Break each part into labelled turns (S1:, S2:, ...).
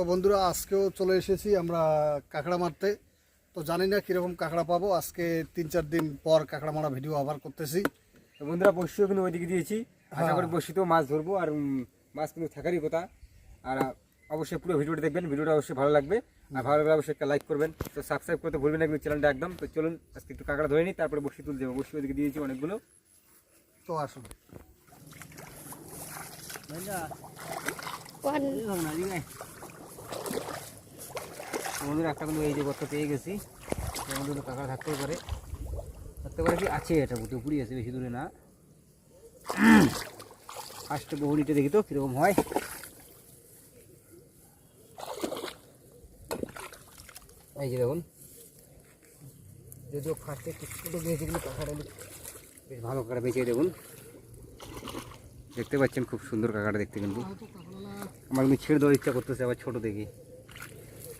S1: তো বন্ধুরা আজকেও চলে এসেছি আমরা কাঁকড়া মারতে। তো জানি না কীরকম কাঁকড়া পাবো। আজকে তিন চার দিন পর কাঁকড়া মারা ভিডিও আবার করতেছি।
S2: তো বন্ধুরা বসিও কিন্তু ওইদিকে দিয়েছি। আশা
S1: হ্যাঁ।
S2: করি বসিতেও মাছ ধরবো আর মাছ কিন্তু থাকারই কথা। আর অবশ্যই পুরো ভিডিওটা দেখবেন ভিডিওটা অবশ্যই ভালো লাগবে। আর ভালো লাগলে অবশ্যই একটা লাইক করবেন। তো সাবস্ক্রাইব করতে ভুলবেন না কিন্তু চ্যানেলটা একদম। তো চলুন আজকে একটু কাঁকড়া ধরে নিই তারপরে বসি তুলতে যাব। বসি ওইদিকে দিয়েছি অনেকগুলো।
S1: তো আসুন।
S2: তো বন্ধুরা, একটা কিন্তু এই যে গর্ত পেয়ে গেছি। আমাদের কাঁকড়া থাকতেই পারে। থাকতে পারে কি? আছে এটা, বুটে পুরি আছে, বেশি দূরে না। ফার্স্টে বহুড়িটা দেখি তো, কীরকম হয়। এই যে দেখুন। যদিও ফার্স্টে ছোটো দিয়েছে কিন্তু কাঁকড়াটা বেশ ভালো কাকাটা পেয়েছে দেখুন। দেখতে পাচ্ছেন, খুব সুন্দর কাকাটা দেখতে কিন্তু। আমার কিন্তু ছেড়ে দেওয়ার ইচ্ছা করতেছে, আবার ছোটো দেখি।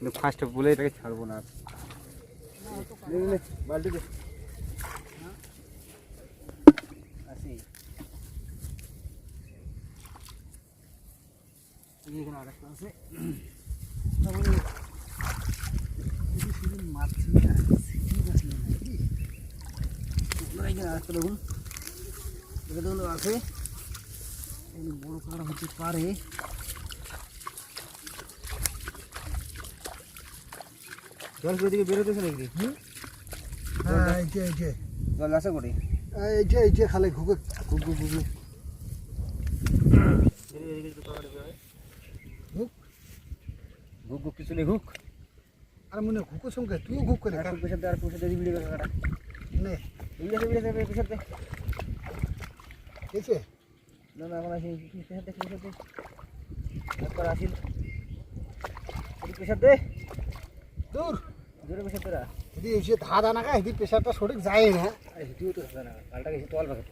S2: কিন্তু ফার্স্টে বলে এটাকে ছাড়বো না আর। নে, নে, নে, বালতি দে। আসি। আরেকটা আছে। যে আরেকটা দেখুন এটা দেখুন আছে বড় কাঁকড়া হতে পারে জল করে দিকে বেরোতেছে নাকি?
S1: হ্যাঁ এই যে এই যে।
S2: জল আসে করে
S1: এই যে এই যে খালি ঘুঘু। ঘুঘু ঘুঘু। ঘুক
S2: ঘুক ঘুক কিছু নেই ঘুক
S1: আর মনে ঘুঘু সঙ্গে তুইও ঘুক করে
S2: আর পেশার দে আর পেশার দে ভিডিও কাটা
S1: নে।
S2: আছে ভিডিও দে পেশার দে না না পেশার দে পেশার দে একবার আসিল দে।
S1: দূর।
S2: রা
S1: যদি এসে ধা দানা খায় যদি প্রেশারটা সঠিক যায় না।
S2: আরে তো না। কালটা গেছি তল ভাগে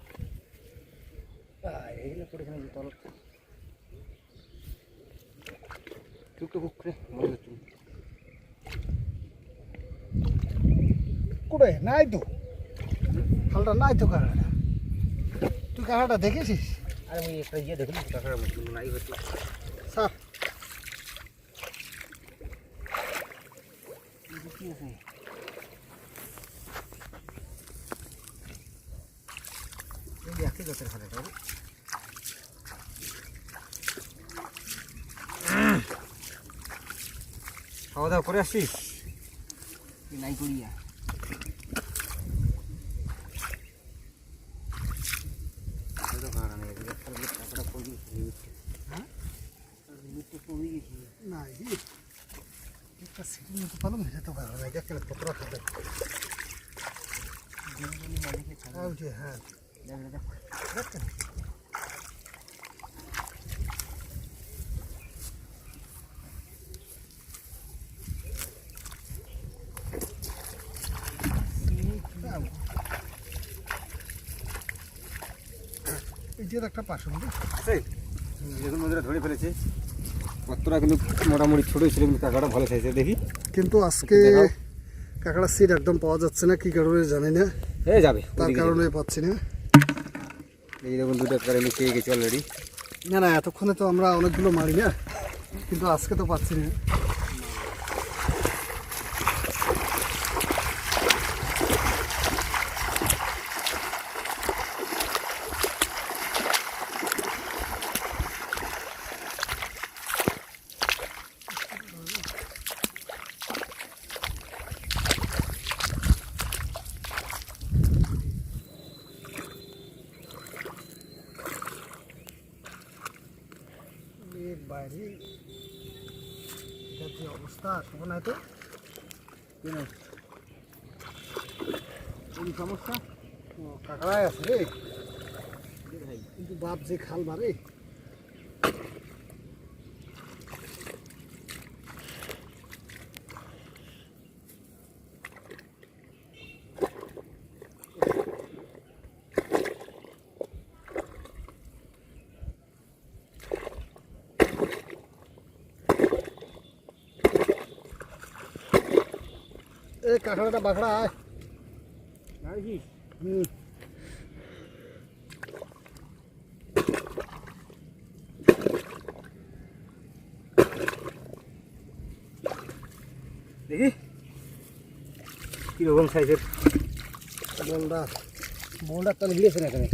S2: এইগুলো করেছে নাকি তল চুপ তো কুক রে মরে
S1: নাই তো। খালটা নাই তো কাঁকড়াটা তুই কাঁকড়াটা দেখেছিস?
S2: আরে আমি একটা ইয়ে দেখুন কাকার মতো নাই হয়তো
S1: স্যার
S2: কি আছে একই গাছের খাতাটা খাওয়া দাওয়া করে আসছিস? নাই করিয়া
S1: না এই একটা সিটির মতো পালাম যেতে পারবে না কেন পত্র খাতে হ্যাঁ দেখছেন এই যে একটা পাশে বুঝলি
S2: আছে দেখুন ধরে ফেলেছে। কতটা কিন্তু মোটামুটি ছোটো ছিল কিন্তু কাঁকড়া ভালো খাইছে দেখি।
S1: কিন্তু আজকে। কাঁকড়া সিট একদম পাওয়া যাচ্ছে না কী কারণে জানি না।
S2: হয়ে যাবে
S1: তার কারণে পাচ্ছি না।
S2: এই দেখুন দুটো কারে খেয়ে গেছি অলরেডি
S1: না না এতক্ষণে তো আমরা অনেকগুলো মারি না কিন্তু আজকে তো পাচ্ছি না এর বাইরে
S2: এই সমস্যা
S1: আছে রে। কিন্তু বাপ যে খাল মারে এ কাঁকড়াটা বাঁকড়া আয়। হুম।
S2: দেখি। কীরকম সাইজের?
S1: বোল্ডার
S2: বোল্ডার তাহলে ভিড়েছে না এখানে।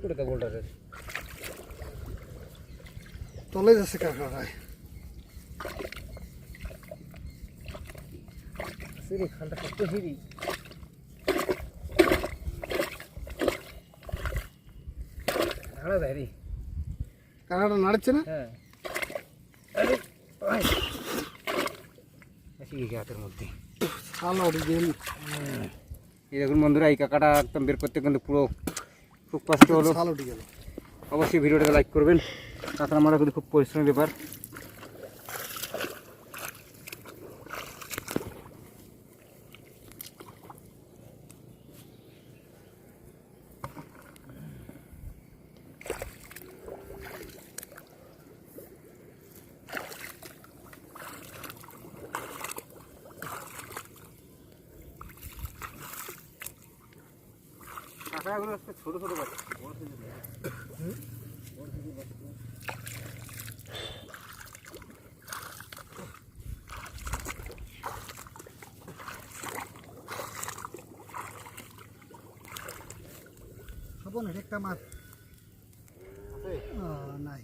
S2: কোথায় বোল্ডারের
S1: তলে যাচ্ছে কাঁকড়াটায়
S2: সিঁড়ি খালটা শক্ত সিঁড়ি ঝাড়া দেয় রে
S1: কাঁকড়াটা নাড়ছে না
S2: হ্যাঁ আরে ভাই এসে গেছে হাতের মধ্যে
S1: ছালা উঠে গেল
S2: এই দেখুন বন্ধুরা এই কাকাটা একদম বের করতে কিন্তু পুরো খুব কষ্ট হলো
S1: ছাল উঠে গেল
S2: অবশ্যই ভিডিওটাকে লাইক করবেন কাঁকড়া মারা কিন্তু খুব পরিশ্রমের ব্যাপার কাঁকড়াগুলো একটা ছোটো ছোটো বাচ্চা বড় size এর না।
S1: খাব না একটা মাছ আহ, নাই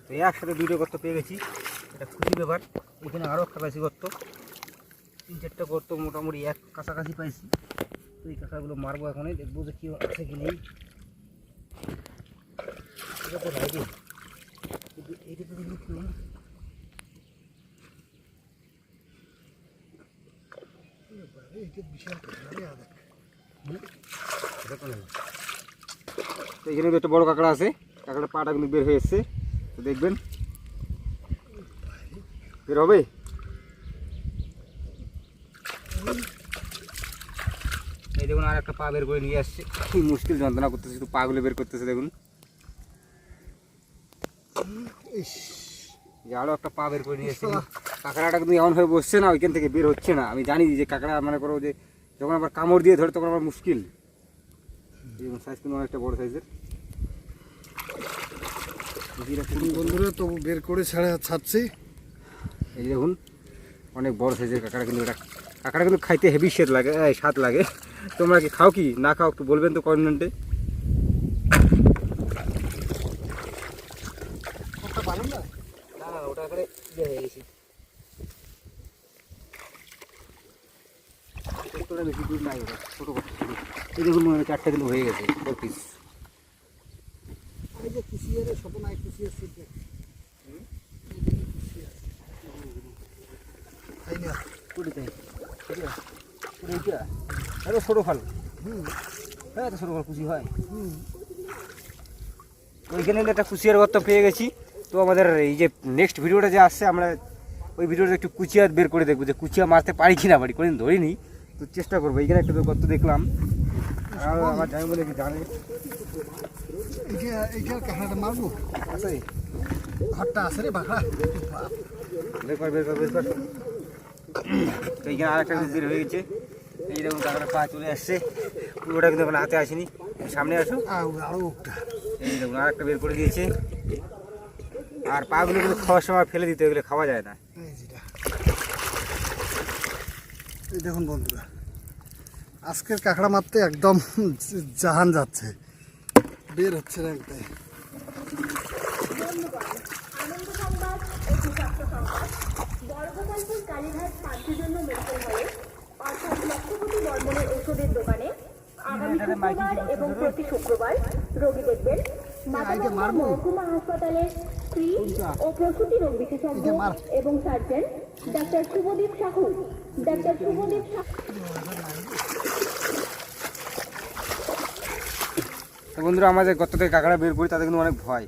S2: তো এই একসাথে দুটো গর্ত পেয়ে গেছি। এটা খুশি ব্যাপার। এখানে আরও একটা গর্ত। তিন চারটা গর্ত মোটামুটি এক কাছাকাছি পাইছি। তো এই কাঁকড়াগুলো মারবো এখন দেখব যে কি আছে কি নেই। এটা তো তো
S1: কাঁকড়া।
S2: এখানে একটা বড় কাঁকড়া আছে। কাঁকড়ার পাটা কিন্তু বের হয়ে এসছে। দেখবেন। বের হবে? এই দেখুন আর একটা পা বের করে নিয়ে আসছে। কি মুশকিল যন্ত্রণা করতেছে একটু পাগুলো বের করতেছে দেখুন।
S1: ইস,
S2: যে আরও একটা পা বের করে নিয়ে এসছে কাঁকড়াটা কিন্তু এমন হয়ে বসছে না ওইখান থেকে বের হচ্ছে না। আমি জানি যে কাঁকড়া মানে করো যে যখন আবার কামড় দিয়ে ধরে তখন আবার মুশকিল। সাইজ কিন্তু অনেকটা বড় সাইজের।
S1: বন্ধুরা তো বের করে ছাড়া ছাড়ছি।
S2: এই দেখুন অনেক বড় সাইজের কাঁকড়া কিন্তু এটা কাঁকড়া কিন্তু খাইতে হেভি স্বাদ লাগে এই, স্বাদ লাগে। তোমরা কি খাও কি? না খাও একটু বলবেন তো কমেন্টে
S1: একটা পারেন না?
S2: না না ওটা করে ইয়ে বেশি দূর নাই ওটা ছোটো এই দেখুন মনে হয় চারটে কিন্তু হয়ে গেছে পিস
S1: এই যে কুশিয়ারে কুশিয়ার সিট
S2: ছোটো ফল।
S1: হুম।
S2: হ্যাঁ ছোটো ফল হয়।
S1: হুম।
S2: ওইখানে একটা কুচিয়ার গর্ত পেয়ে গেছি। তো আমাদের এই যে নেক্সট ভিডিওটা যে আসছে আমরা ওই ভিডিওটা একটু কুচিয়া বের করে দেখব যে কুচিয়া মারতে পারি কি না পারি কোনোদিন ধরিনি। তো চেষ্টা করব এইখানে একটা গর্ত দেখলাম। আর আমার জানি বলে কি জানে।
S1: কাঁকড়াটা মারবো?
S2: আছে।
S1: ঘরটা আছে রে
S2: বের কর বের কর বের কর। তো এইখানে আর একটা বের হয়ে গেছে। এই দেখুন পা চলে আসছে। পুরোটা কিন্তু এখন হাতে আসেনি। সামনে আসো এই দেখুন আর একটা বের করে দিয়েছে। আর পাগুলো কিন্তু খাওয়ার সময় ফেলে দিতে এগুলো খাওয়া যায় না।
S1: এই দেখুন বন্ধুরা আজকের কাঁকড়া মারতে একদম জাহান যাচ্ছে। বের হচ্ছে না একটাই
S3: কালীঘাট মেডিকেল হলে অর্থাৎ লক্ষপতি বর্মনের ওষুধের দোকানে আগামী শুক্রবার এবং প্রতি শুক্রবার রোগী দেখবেন মাতাবাড়ি মহকুমা হাসপাতালের স্ত্রী ও প্রসূতি রোগ বিশেষজ্ঞ এবং surgeon doctor Shubhadip Sahu. Doctor Shubhadip Sahu.
S2: তো বন্ধুরা আমাদের গত থেকে কাঁকড়া বের করি তাদের কিন্তু অনেক ভয়।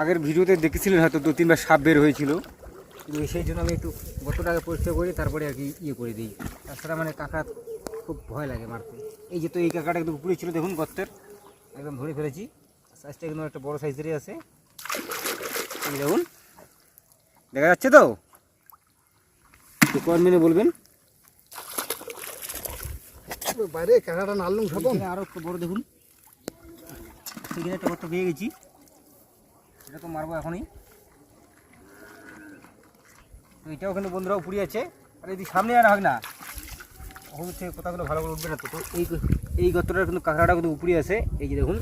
S2: আগের ভিডিওতে দেখেছিলেন হয়তো দু তিনবার সাপ বের হয়েছিল। কিন্তু সেই জন্য আমি একটু গতটাকে পরিষ্কার করি তারপরে আর কি ইয়ে করে দিই। তাছাড়া মানে কাঁকড়া খুব ভয় লাগে মারতে। এই যে তো এই কাঁকড়াটা একদম উপরে ছিল দেখুন গর্তের। একদম ধরে ফেলেছি। সাইজটা একদম একটা বড় সাইজেরই আছে। দেখুন। দেখা যাচ্ছে তো? তো কমেন্ট মেনে বলবেন।
S1: বাইরে কাঁকড়াটা নাড়লুম সবন
S2: এখানে আরও একটু বড় দেখুন। সেখানে একটা গর্ত পেয়ে গেছি। এটা তো মারবো এখনই। তো এটাও কিন্তু বন্ধুরা উপরে আছে। আর যদি সামনে আর হোক না। হলুদ থেকে কথাগুলো ভালো করে উঠবে না তো তো এই এই গর্তটার কিন্তু কাঁকড়াটা কিন্তু উপরে আছে। এই যে দেখুন,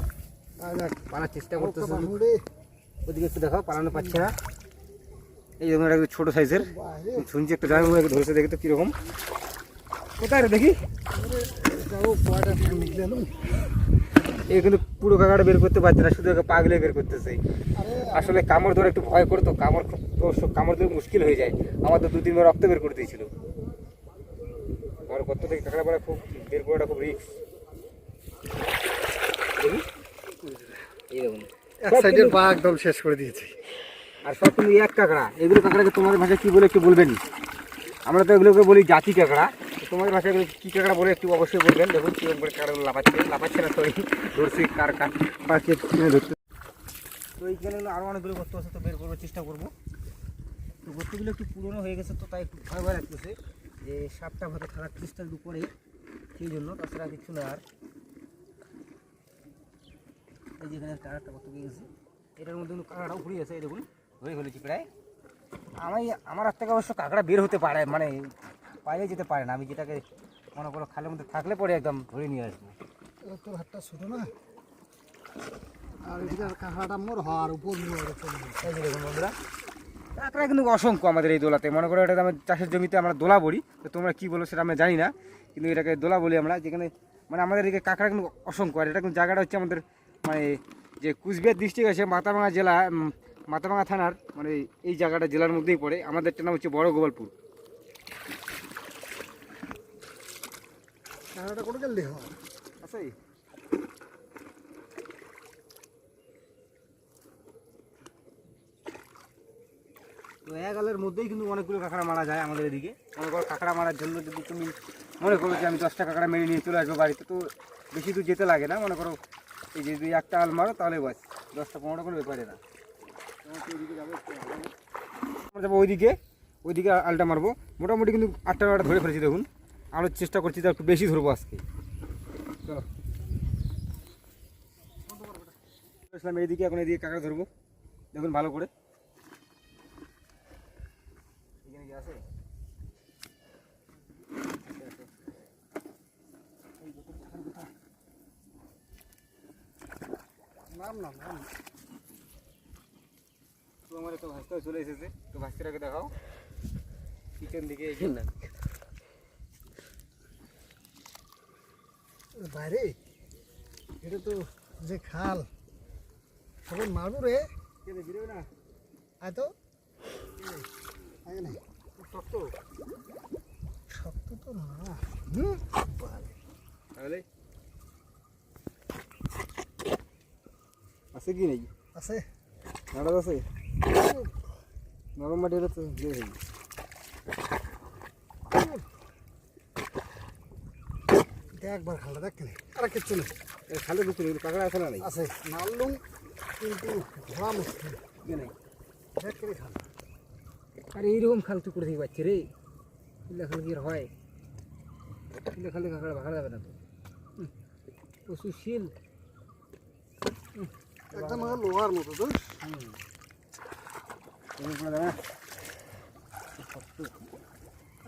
S2: পালার চেষ্টা করতেছে। ওদিকে একটু দেখাও, পালানো পাচ্ছে না। এই দেখুন একটু ছোটো সাইজের। শুনছি একটা জায়গা একটু ধরেছে, দেখি তো কীরকম। কোথায় রে দেখি?
S1: যাও কয়টা নিকলে এলুম
S2: এ কিন্তু পুরো কাকাটা বের করতে পারছে না শুধু পাগলে বের করতেছে।
S1: আরে
S2: আসলে কামড় ধরে একটু ভয় করতো কামড় খুব কামড় ধরে মুশকিল হয়ে যায়। আমার তো দু তিনবার রক্ত বের করে দিয়েছিল। আর কত থেকে কাঁকড়া পড়া খুব বের করাটা খুব রিস্ক এই দেখুন
S1: এক সাইডের পা একদম শেষ করে দিয়েছি।
S2: আর সব তুমি এক কাঁকড়া। এগুলো কাঁকড়াকে তোমাদের ভাষায় কী বলে একটু বলবেন? আমরা তো এগুলোকে বলি জাতি কাঁকড়া। তোমাদের ভাষায় এগুলো কী কাঁকড়া বলে একটু অবশ্যই বলবেন। দেখুন কীরকম করে কাঁকড়াগুলো লাফাচ্ছে লাফাচ্ছে না সরি, ধরছি কার কিনে ধরতে তো এইখানে আরও অনেকগুলো গর্ত আছে, তো বের করার চেষ্টা করব। তো গর্তগুলো একটু পুরনো হয়ে গেছে, তো তাই একটু ভয় ভয় লাগতেছে যে সাপটা হয়তো খারাপ চেষ্টা একটু করে সেই জন্য তাছাড়া কিছু না আর। এই যেখানে একটা গর্ত পেয়ে গেছে। এটার মধ্যে ফুরিয়ে আছে এই দেখুন ধরে ফেলেছি প্রায়? আমি আমার হাত থেকে অবশ্য কাঁকড়া বের হতে পারে মানে পাইলে যেতে পারে না। আমি যেটাকে মনে করো খালের মধ্যে থাকলে পরে একদম ধরে নিয়ে আসব।
S1: তোর হাতটা ছোট না। আর এদিকে কাঁকড়াটা মোর হওয়ার উপর নিয়ে ওরা চলে গেছে।
S2: এই যে দেখুন বন্ধুরা কাঁকড়া কিন্তু অসংখ্য আমাদের এই দোলাতে। মনে করো এটা আমার চাষের জমিতে আমরা দোলা বলি তো তোমরা কী বলো সেটা আমরা জানি না কিন্তু এটাকে দোলা বলি আমরা যেখানে মানে আমাদের এদিকে কাঁকড়া কিন্তু অসংখ্য। আর এটা কিন্তু জায়গাটা হচ্ছে আমাদের মানে যে কুচবিহার ডিস্ট্রিক্ট আছে মাথাভাঙা জেলা মাথাভাঙা থানার মানে এই জায়গাটা জেলার মধ্যেই পড়ে। আমাদেরটা নাম হচ্ছে বড় গোপালপুর। তো এক মধ্যেই কিন্তু অনেকগুলো কাঁকড়া মারা যায় আমাদের এদিকে। মনে করো কাঁকড়া মারার জন্য যদি তুমি মনে করো যে আমি দশটা কাঁকড়া মেরে নিয়ে চলে আসব বাড়িতে তো বেশি দূর যেতে লাগে না। মনে করো এই যদি একটা আল মারো তাহলে বাস। দশটা পনেরো কোনো ব্যাপারে না। আমরা যাব ওইদিকে ওইদিকে আলটা মারবো। মোটামুটি কিন্তু আটটা নটা ধরে ফেলেছি, দেখুন। আমরা চেষ্টা করছি যে একটু বেশি ধরবো আজকে। চলো। এইদিকে, এখন এইদিকে কাঁকড়া ধরবো। দেখুন ভালো করে।
S1: নাম না, নাম
S2: তো আমার তো ভাস্তাও চলে এসেছে তো ভাস্তাটাকে দেখাও। পিছন দিকে এই যে।
S1: বাইরে? এটা তো যে খাল। তখন মারবো রে।
S2: বেরোবে না?
S1: আয় তো। না
S2: খুব শক্ত?
S1: শক্ত তো না। হুম
S2: তাহলে? আছে কি নেই
S1: আছে।
S2: নাড়াদ আছে? নরম মাটি হলে তো দিয়ে হয়ে
S1: এটা একবার খালটা দেখ কেন আর কিচ্ছু নেই
S2: খালে কিছু নেই কাঁকড়া আছে না
S1: আছে। নাড়লুম কিন্তু ধরা মুশকিল
S2: নেই।
S1: দেখ খাল
S2: আরে এইরকম খাল তুই করে থেকে পাচ্ছি রে? কিল্লা খাল কি হয়? কিল্লা খালে কাঁকড়া ভাগা যাবে না তো। হুম, প্রচুর শিল।
S1: একদম লোহার মতো তো?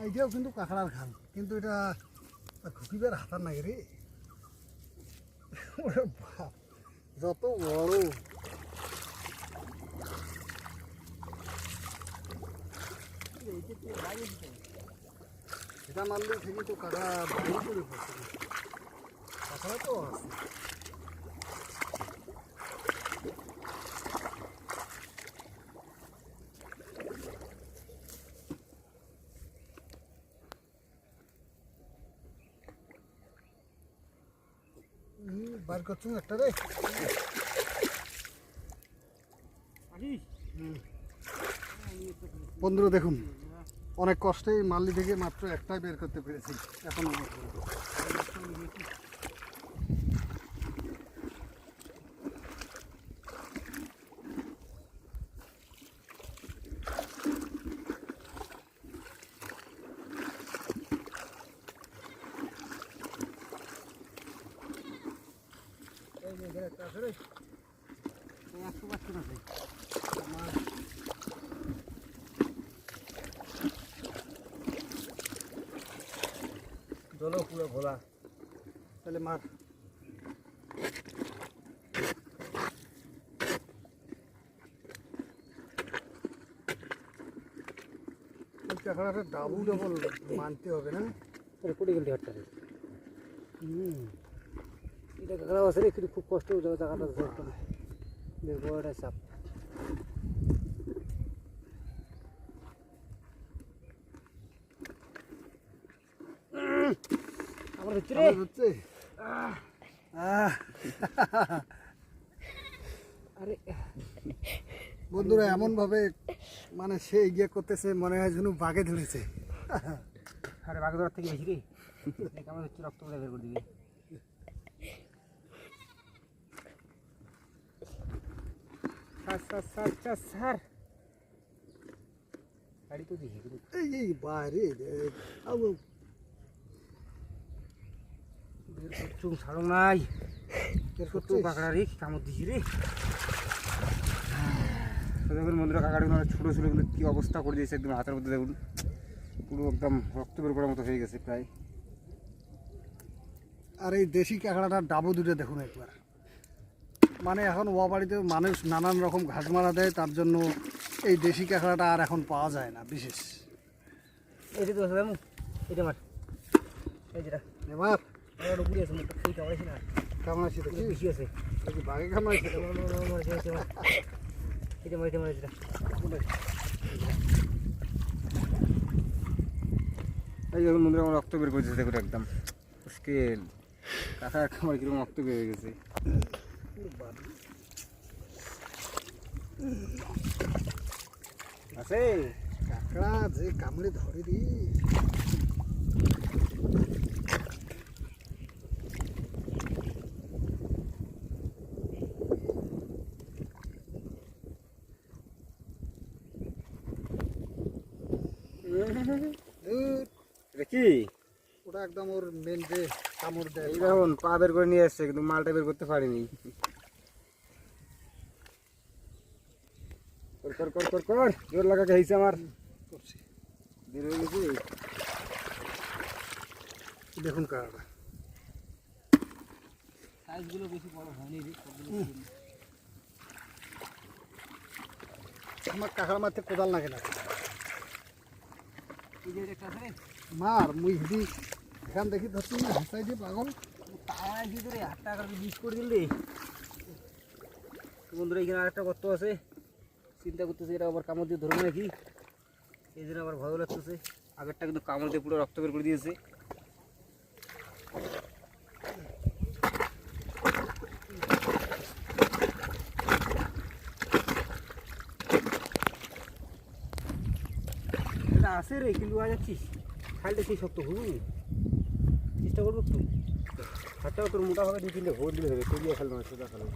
S1: এইটাও কিন্তু কাঁকড়ার খাল কিন্তু এটা খুকিবার হাতার নাই রে যত বড় এটা মারলে ঠিকই তো কাঁকড়া করে পড়ছে কাঁকড়া তো আছে। একটা রে। বন্ধুরা দেখুন অনেক কষ্টে মাল্লি থেকে মাত্র একটাই বের করতে পেরেছি। এখন
S2: জলও পুরো ভোলা
S1: তাহলে মার কাঁকড়াটা ডাবু ডাবল মানতে হবে না?
S2: কোটি গেলে হাটটা
S1: হুম।
S2: এটা কাঁকড়া আছে কিন্তু খুব কষ্ট হয়ে যাবে একটা চাপ আমার হচ্ছে
S1: হচ্ছে।
S2: আরে
S1: বন্ধুরা এমন ভাবে মানে সে ইয়ে করতেছে মনে হয় যেন বাঘে ধরেছে।
S2: আরে বাঘ ধরার থেকে বেশি রে। আমার হচ্ছে রক্ত বের করে দিবে। তো
S1: এই বাইরে আবু।
S2: ছাড়ো নাই। কত
S1: করছিস?
S2: রে কামড় দিছি রে। তো দেখুন বন্ধুরা কাঁকড়াগুলো অনেক ছোটো ছোটো কিন্তু কী অবস্থা করে দিয়েছে একদম হাতের মধ্যে দেখুন পুরো একদম রক্ত বের করার মতো হয়ে গেছে প্রায়
S1: আর এই দেশি কাঁকড়াটার ডাবো দুটো দেখুন একবার মানে এখন ওয়া বাড়িতে মানুষ নানান রকম ঘাস মারা দেয় তার জন্য এই দেশি কাঁকড়াটা আর এখন পাওয়া যায় না বিশেষ
S2: এটা তো এটা মার এই যেটা
S1: এবার
S2: আমার উপরে আছে মুখটা খেয়ে কামড়াইছি না
S1: কামড়াইছি তো
S2: এটা আছে
S1: বাঘে কামড়াইছে
S2: মার এটা এই দেখুন বন্ধুরা আমার রক্ত বের করেছে দেখুন একদম। মুশকিল কাকা আমার কীরকম রক্ত বের হয়ে গেছে। আছে
S1: কাঁকড়া যে কামড়ে ধরে রে ধুর,
S2: এটা কি?
S1: ওটা একদম ওর মেন যে কামড় দেয়।
S2: এই দেখুন পা বের করে নিয়ে এসছে কিন্তু মালটা বের করতে পারিনি। কর কর কর কর কর। জোর লাগা খাইছে আমার।
S1: করছি।
S2: বের হয়ে গেছে?
S1: দেখুন কাঁকড়া
S2: সাইজগুলো বেশি বড় হয়নি রে
S1: আমার কাঁকড়া মারতে কোদাল লাগে না
S2: এই যে একটা আছে রে
S1: মার, মুই হিদি এখান দেখি ধরছি না হাসাই দিয়ে পাগল।
S2: তারা কি করে আট টাকার বিষ করে দিলে বন্ধুরা, এখানে আরেকটা গর্ত আছে। চিন্তা করতেছে এটা আবার কামড় দিয়ে ধরবে নাকি? এই জন্য আবার ভয় লাগতেছে। আগেরটা কিন্তু কামড় দিয়ে পুরো রক্ত বের করে দিয়েছে। আছে রে কিন্তু আজ যাচ্ছিস খালটা সেই শক্ত হবু চেষ্টা করব একটু। হাতটা তোর মোটা হবে দু তিনটে ভোর দিলে হবে। তৈরি খেলব না সোজা খেলব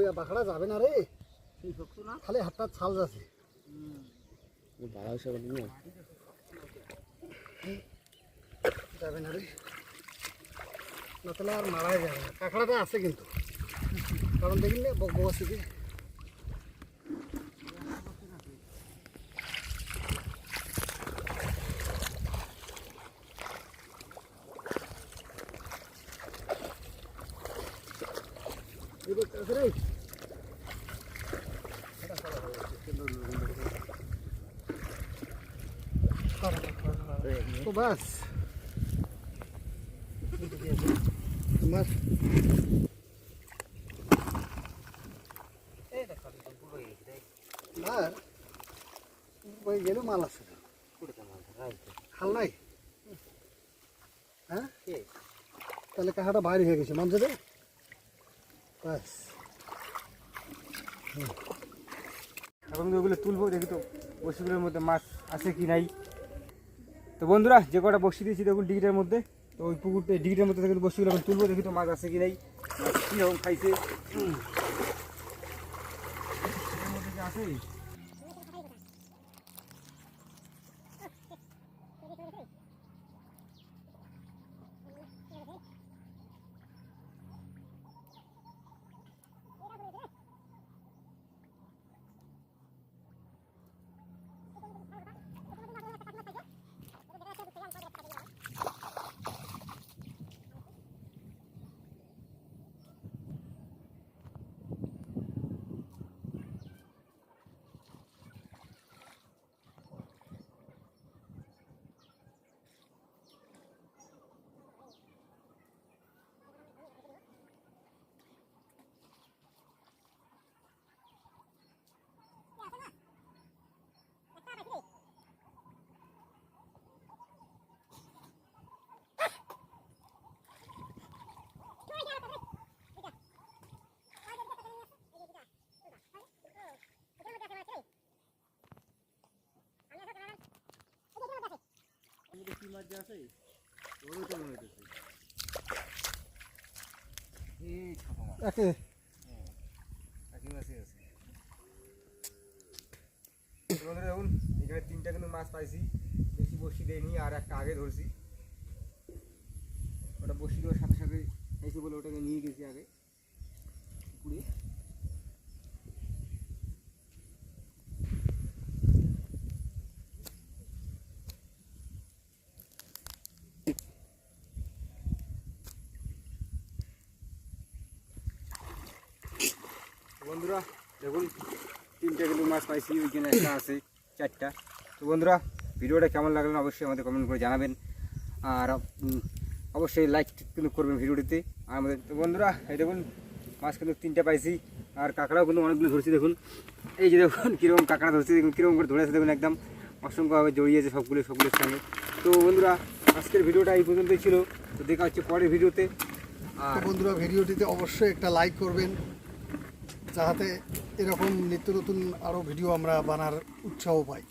S1: এ বাঁকড়া যাবে না রে।
S2: সেই শক্ত না?
S1: খালি হাতটা ছাল যাচ্ছে।
S2: বাড়া হিসাবে নিয়ে
S1: যাবে না রে। না তাহলে আর মারাই যাবে না। কাঁকড়াটা আছে কিন্তু। কারণ দেখিনি না, বক বক আছে কি এই দেখতে আছে রে তো বাস আর ওই মাল আছে। খাল নাই? হ্যাঁ? তাহলে কাঁকড়াটা বাইরে হয়ে গেছে, মানছে রে ব্যাস
S2: এখন ওগুলো তুলবো, দেখি তো বসিগুলোর মধ্যে মাছ আছে কি নাই। তো বন্ধুরা, যে কটা বসি দিয়েছি দেখুন ডিগিটার মধ্যে। তো ওই পুকুরতে ডিগিটার মধ্যে থেকে বসিগুলো এখন তুলবো, দেখি তো মাছ আছে কি নাই। কীরকম খাইছে। আছে কি মাছ যে আছে? ওরও তো মনে হইতেছে এই ছোট মাছ
S1: একে।
S2: কাকি মাছই আছে বন্ধুরা দেখুন এখানে তিনটা কিন্তু মাছ পাইছি। বেশি বসি দেয়নি আর একটা আগে ধরছি। ওটা বসি দেওয়ার সাথে সাথে এসে বলে ওটাকে নিয়ে গেছি আগে পুকুরে বন্ধুরা দেখুন মাছ পাইছি ওইখানে একটা আছে, চারটা। তো বন্ধুরা, ভিডিওটা কেমন লাগল অবশ্যই আমাদের কমেন্ট করে জানাবেন। আর অবশ্যই লাইক কিন্তু করবেন ভিডিওটিতে। আর আমাদের, তো বন্ধুরা, এই দেখুন, মাছ কিন্তু তিনটা পাইছি। আর কাঁকড়াও কিন্তু অনেকগুলো ধরছি, দেখুন। এই যে দেখুন, কীরকম কাঁকড়া ধরছি, দেখুন, কীরকম করে ধরে আছে, দেখুন, একদম অসংখ্যভাবে জড়িয়েছে সবগুলো, সবগুলোর সঙ্গে। তো বন্ধুরা, আজকের ভিডিওটা এই পর্যন্তই ছিল। তো দেখা হচ্ছে পরের ভিডিওতে। আর
S1: বন্ধুরা, ভিডিওটিতে অবশ্যই একটা লাইক করবেন, যাতে এরকম নিত্য নতুন আরও ভিডিও আমরা বানার উৎসাহ পাই।